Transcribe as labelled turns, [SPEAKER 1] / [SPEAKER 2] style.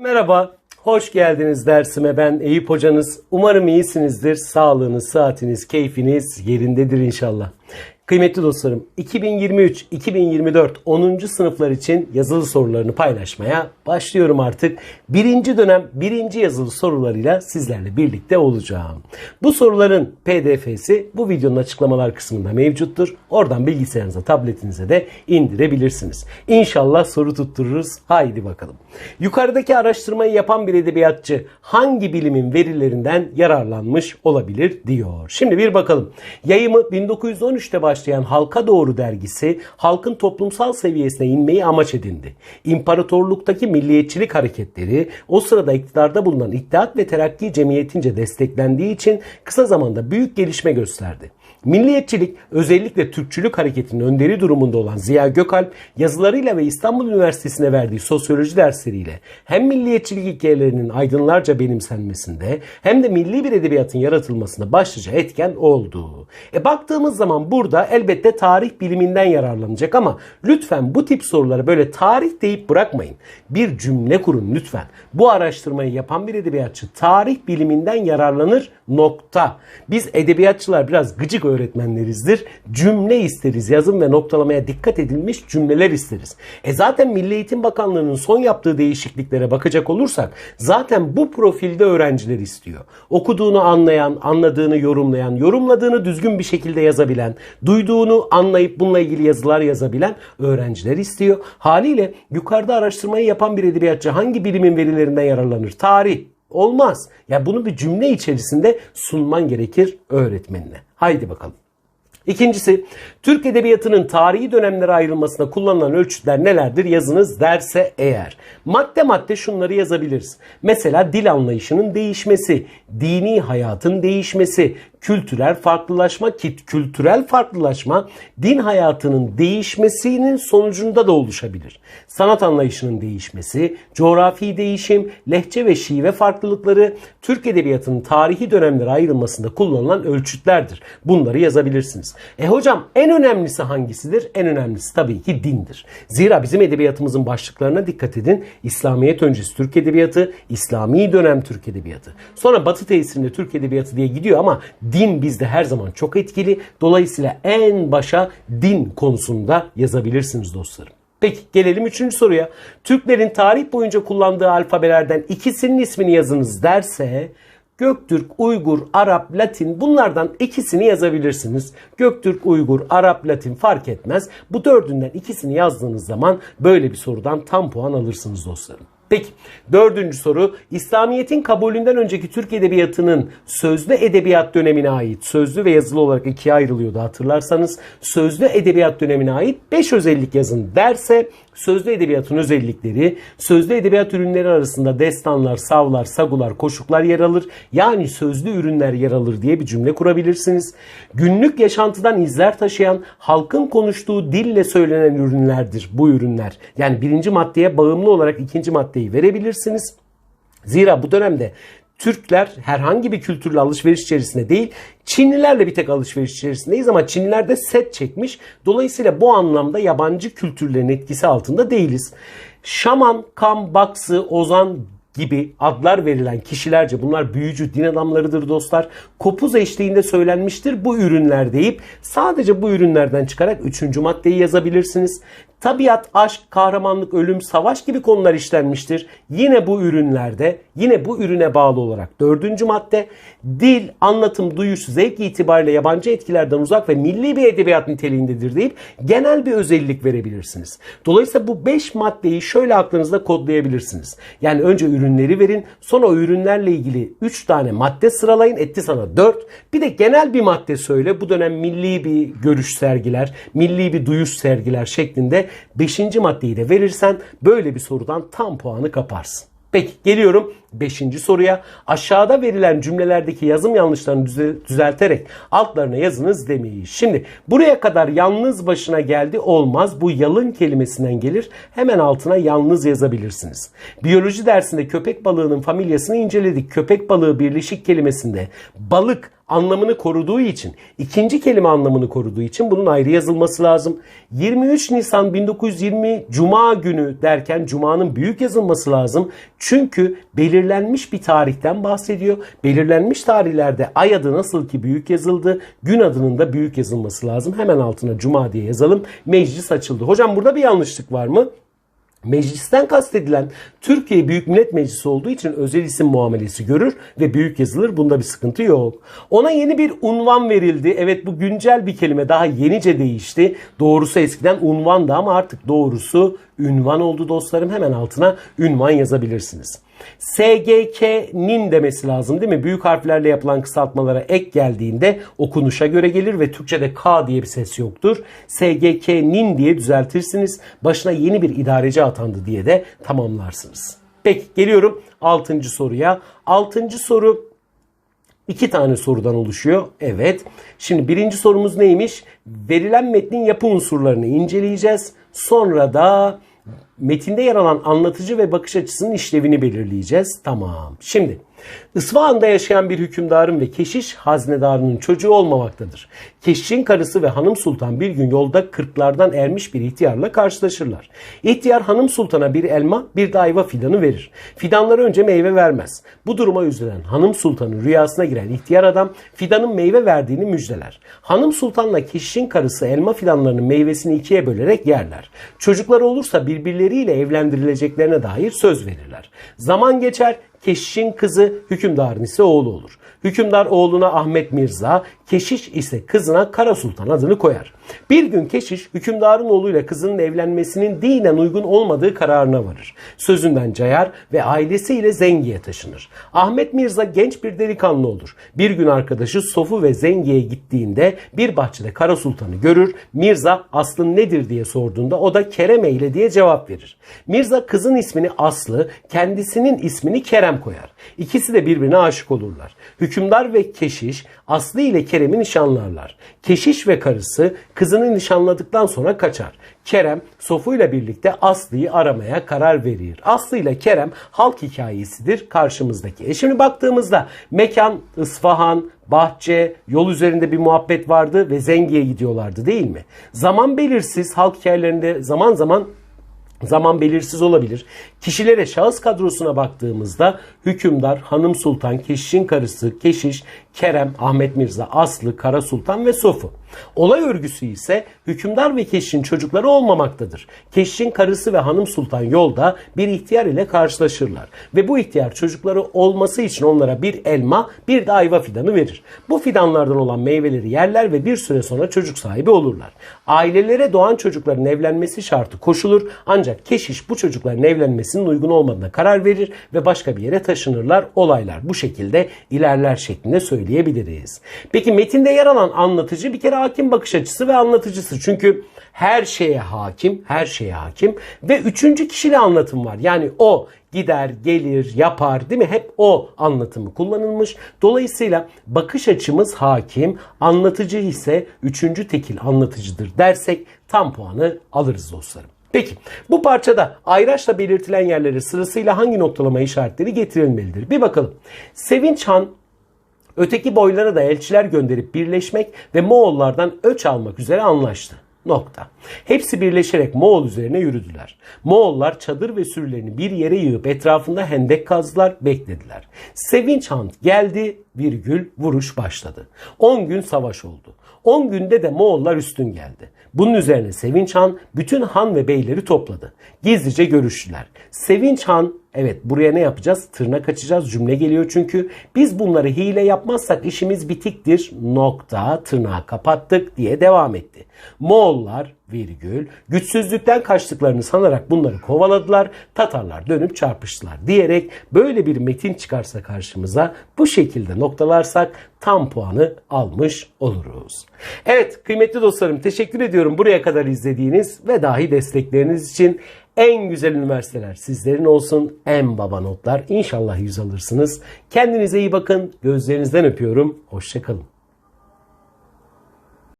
[SPEAKER 1] Merhaba, hoş geldiniz dersime. Ben Eyüp hocanız. Umarım iyisinizdir. Sağlığınız, saatiniz, keyfiniz yerindedir inşallah. Kıymetli dostlarım, 2023-2024 10. sınıflar için yazılı sorularını paylaşmaya başlıyorum artık. Birinci dönem birinci yazılı sorularıyla sizlerle birlikte olacağım. Bu soruların pdf'si bu videonun açıklamalar kısmında mevcuttur. Oradan bilgisayarınıza, tabletinize de indirebilirsiniz. İnşallah soru tuttururuz. Haydi bakalım. Yukarıdaki araştırmayı yapan bir edebiyatçı hangi bilimin verilerinden yararlanmış olabilir diyor. Şimdi bir bakalım. Yayımı 1913'te başlayan Halka Doğru dergisi halkın toplumsal seviyesine inmeyi amaç edindi. İmparatorluktaki milliyetçilik hareketleri o sırada iktidarda bulunan İttihat ve Terakki Cemiyetince desteklendiği için kısa zamanda büyük gelişme gösterdi. Milliyetçilik özellikle Türkçülük hareketinin önderi durumunda olan Ziya Gökalp yazılarıyla ve İstanbul Üniversitesi'ne verdiği sosyoloji dersleriyle hem milliyetçilik hikayelerinin aydınlarca benimsenmesinde hem de milli bir edebiyatın yaratılmasında başlıca etken oldu. E baktığımız zaman burada elbette tarih biliminden yararlanacak ama lütfen bu tip soruları böyle tarih deyip bırakmayın. Bir cümle kurun lütfen. Bu araştırmayı yapan bir edebiyatçı tarih biliminden yararlanır nokta. Biz edebiyatçılar biraz gıcık öğretmenlerizdir. Cümle isteriz. Yazım ve noktalamaya dikkat edilmiş cümleler isteriz. E zaten Milli Eğitim Bakanlığı'nın son yaptığı değişikliklere bakacak olursak zaten bu profilde öğrenciler istiyor. Okuduğunu anlayan, anladığını yorumlayan, yorumladığını düzgün bir şekilde yazabilen, duyduğunu anlayıp bununla ilgili yazılar yazabilen öğrenciler istiyor. Haliyle yukarıda araştırmayı yapan bir edebiyatçı hangi bilimin verilerinden yararlanır? Tarih, Olmaz. Ya bunu bir cümle içerisinde sunman gerekir öğretmenine. Haydi bakalım. İkincisi, Türk Edebiyatı'nın tarihi dönemlere ayrılmasına kullanılan ölçütler nelerdir yazınız derse eğer. Madde madde şunları yazabiliriz. Mesela dil anlayışının değişmesi, dini hayatın değişmesi, kültürel farklılaşma ki kültürel farklılaşma din hayatının değişmesinin sonucunda da oluşabilir. Sanat anlayışının değişmesi, coğrafi değişim, lehçe ve şive farklılıkları Türk Edebiyatı'nın tarihi dönemlere ayrılmasında kullanılan ölçütlerdir. Bunları yazabilirsiniz. E hocam en önemlisi hangisidir? En önemlisi tabii ki dindir. Zira bizim edebiyatımızın başlıklarına dikkat edin. İslamiyet öncesi Türk Edebiyatı, İslami dönem Türk Edebiyatı. Sonra Batı tesirinde Türk Edebiyatı diye gidiyor ama din bizde her zaman çok etkili. Dolayısıyla en başa din konusunda yazabilirsiniz dostlarım. Peki gelelim üçüncü soruya. Türklerin tarih boyunca kullandığı alfabelerden ikisinin ismini yazınız derse Göktürk, Uygur, Arap, Latin bunlardan ikisini yazabilirsiniz. Göktürk, Uygur, Arap, Latin fark etmez. Bu dördünden ikisini yazdığınız zaman böyle bir sorudan tam puan alırsınız dostlarım. Peki dördüncü soru. İslamiyet'in kabulünden önceki Türk Edebiyatı'nın sözlü edebiyat dönemine ait sözlü ve yazılı olarak ikiye ayrılıyordu hatırlarsanız sözlü edebiyat dönemine ait 5 özellik yazın derse sözlü edebiyatın özellikleri sözlü edebiyat ürünleri arasında destanlar, savlar, sagular, koşuklar yer alır. Yani sözlü ürünler yer alır diye bir cümle kurabilirsiniz. Günlük yaşantıdan izler taşıyan halkın konuştuğu dille söylenen ürünlerdir bu ürünler. Yani birinci maddeye bağımlı olarak ikinci maddeyi verebilirsiniz. Zira bu dönemde Türkler herhangi bir kültürle alışveriş içerisinde değil, Çinlilerle bir tek alışveriş içerisindeyiz ama Çinliler de set çekmiş. Dolayısıyla bu anlamda yabancı kültürlerin etkisi altında değiliz. Şaman, Kam, Baksı, Ozan gibi adlar verilen kişilerce bunlar büyücü din adamlarıdır dostlar. Kopuz eşliğinde söylenmiştir bu ürünler deyip sadece bu ürünlerden çıkarak üçüncü maddeyi yazabilirsiniz. Tabiat, aşk, kahramanlık, ölüm, savaş gibi konular işlenmiştir. Yine bu ürünlerde, yine bu ürüne bağlı olarak dördüncü madde dil, anlatım, duyuş, zevk itibariyle yabancı etkilerden uzak ve milli bir edebiyat niteliğindedir deyip genel bir özellik verebilirsiniz. Dolayısıyla bu beş maddeyi şöyle aklınızda kodlayabilirsiniz. Yani önce ürünleri verin, sonra o ürünlerle ilgili üç tane madde sıralayın, etti sana dört. Bir de genel bir madde söyle. Bu dönem milli bir görüş sergiler, milli bir duyuş sergiler şeklinde Beşinci maddeyi de verirsen böyle bir sorudan tam puanı kaparsın. Peki geliyorum 5. soruya. Aşağıda verilen cümlelerdeki yazım yanlışlarını düzelterek altlarına yazınız demeyi. Şimdi buraya kadar yalnız başına geldi olmaz. Bu yalın kelimesinden gelir. Hemen altına yalnız yazabilirsiniz. Biyoloji dersinde köpek balığının familyasını inceledik. Köpek balığı birleşik kelimesinde balık anlamını koruduğu için, ikinci kelime anlamını koruduğu için bunun ayrı yazılması lazım. 23 Nisan 1920 Cuma günü derken Cuma'nın büyük yazılması lazım. Çünkü belirlenmiş bir tarihten bahsediyor. Belirlenmiş tarihlerde ay adı nasıl ki büyük yazıldı, gün adının da büyük yazılması lazım. Hemen altına Cuma diye yazalım. Meclis açıldı. Hocam burada bir yanlışlık var mı? Meclisten kastedilen Türkiye Büyük Millet Meclisi olduğu için özel isim muamelesi görür ve büyük yazılır. Bunda bir sıkıntı yok. Ona yeni bir unvan verildi. Evet bu güncel bir kelime daha yenice değişti. Doğrusu eskiden unvandı ama artık doğrusu ünvan oldu dostlarım. Hemen altına ünvan yazabilirsiniz. SGK'nin demesi lazım değil mi? Büyük harflerle yapılan kısaltmalara ek geldiğinde okunuşa göre gelir ve Türkçe'de K diye bir ses yoktur. SGK'nin diye düzeltirsiniz. Başına yeni bir idareci atandı diye de tamamlarsınız. Peki geliyorum 6. soruya. 6. soru İki tane sorudan oluşuyor. Evet. Şimdi birinci sorumuz neymiş? Verilen metnin yapı unsurlarını inceleyeceğiz. Sonra da metinde yer alan anlatıcı ve bakış açısının işlevini belirleyeceğiz. Tamam. Şimdi İsfahan'da yaşayan bir hükümdarın ve keşiş haznedarının çocuğu olmamaktadır. Keşişin karısı ve hanım sultan bir gün yolda kırklardan ermiş bir ihtiyarla karşılaşırlar. İhtiyar hanım sultana bir elma bir de ayva fidanı verir. Fidanları önce meyve vermez. Bu duruma üzülen hanım sultanın rüyasına giren ihtiyar adam fidanın meyve verdiğini müjdeler. Hanım sultanla keşişin karısı elma fidanlarının meyvesini ikiye bölerek yerler. Çocukları olursa birbirleriyle evlendirileceklerine dair söz verirler. Zaman geçer Keşiş'in kızı hükümdarın ise oğlu olur. Hükümdar oğluna Ahmet Mirza, Keşiş ise kızına Kara Sultan adını koyar. Bir gün Keşiş hükümdarın oğluyla kızının evlenmesinin dinen uygun olmadığı kararına varır. Sözünden cayar ve ailesiyle Zengi'ye taşınır. Ahmet Mirza genç bir delikanlı olur. Bir gün arkadaşı Sofu ve Zengi'ye gittiğinde bir bahçede Kara Sultan'ı görür. Mirza aslın nedir diye sorduğunda o da Kerem ile diye cevap verir. Mirza kızın ismini Aslı, kendisinin ismini Kerem koyar. İkisi de birbirine aşık olurlar. Hükümdar ve Keşiş Aslı ile Kerem'i nişanlarlar. Keşiş ve karısı kızını nişanladıktan sonra kaçar. Kerem Sofu ile birlikte Aslı'yı aramaya karar verir. Aslı ile Kerem halk hikayesidir karşımızdaki. E şimdi baktığımızda mekan İsfahan, bahçe, yol üzerinde bir muhabbet vardı ve Zengi'ye gidiyorlardı değil mi? Zaman belirsiz halk hikayelerinde zaman zaman Zaman belirsiz olabilir. Kişilere şahıs kadrosuna baktığımızda hükümdar, hanım sultan, keşişin karısı, keşiş, Kerem, Ahmet Mirza, Aslı, Kara Sultan ve Sofu. Olay örgüsü ise hükümdar ve keşişin çocukları olmamaktadır. Keşişin karısı ve hanım sultan yolda bir ihtiyar ile karşılaşırlar. Ve bu ihtiyar çocukları olması için onlara bir elma bir de ayva fidanı verir. Bu fidanlardan olan meyveleri yerler ve bir süre sonra çocuk sahibi olurlar. Ailelere doğan çocukların evlenmesi şartı koşulur ancak keşiş bu çocukların evlenmesinin uygun olmadığına karar verir ve başka bir yere taşınırlar. Olaylar bu şekilde ilerler şeklinde söyleyebiliriz. Peki metinde yer alan anlatıcı bir kere hakim bakış açısı ve anlatıcısı. Çünkü her şeye hakim, her şeye hakim ve üçüncü kişili anlatım var. Yani o gider, gelir, yapar değil mi? Hep o anlatımı kullanılmış. Dolayısıyla bakış açımız hakim, anlatıcı ise üçüncü tekil anlatıcıdır dersek tam puanı alırız dostlarım. Peki bu parçada ayraçla belirtilen yerlere sırasıyla hangi noktalama işaretleri getirilmelidir? Bir bakalım. Sevinç Han öteki boylara da elçiler gönderip birleşmek ve Moğollardan öç almak üzere anlaştı. Nokta. Hepsi birleşerek Moğol üzerine yürüdüler. Moğollar çadır ve sürülerini bir yere yığıp etrafında hendek kazdılar, beklediler. Sevinç Han geldi, virgül vuruş başladı. 10 gün savaş oldu. 10 günde de Moğollar üstün geldi. Bunun üzerine Sevinç Han bütün han ve beyleri topladı. Gizlice görüştüler. Sevinç Han evet buraya ne yapacağız? Tırnak açacağız. Cümle geliyor çünkü. Biz bunları hile yapmazsak işimiz bitiktir. Nokta tırnağı kapattık diye devam etti. Moğollar virgül güçsüzlükten kaçtıklarını sanarak bunları kovaladılar. Tatarlar dönüp çarpıştılar diyerek böyle bir metin çıkarsa karşımıza bu şekilde noktalarsak tam puanı almış oluruz. Evet kıymetli dostlarım teşekkür ediyorum buraya kadar izlediğiniz ve dahi destekleriniz için. En güzel üniversiteler sizlerin olsun. En baba notlar. İnşallah yüz alırsınız. Kendinize iyi bakın. Gözlerinizden öpüyorum. Hoşçakalın.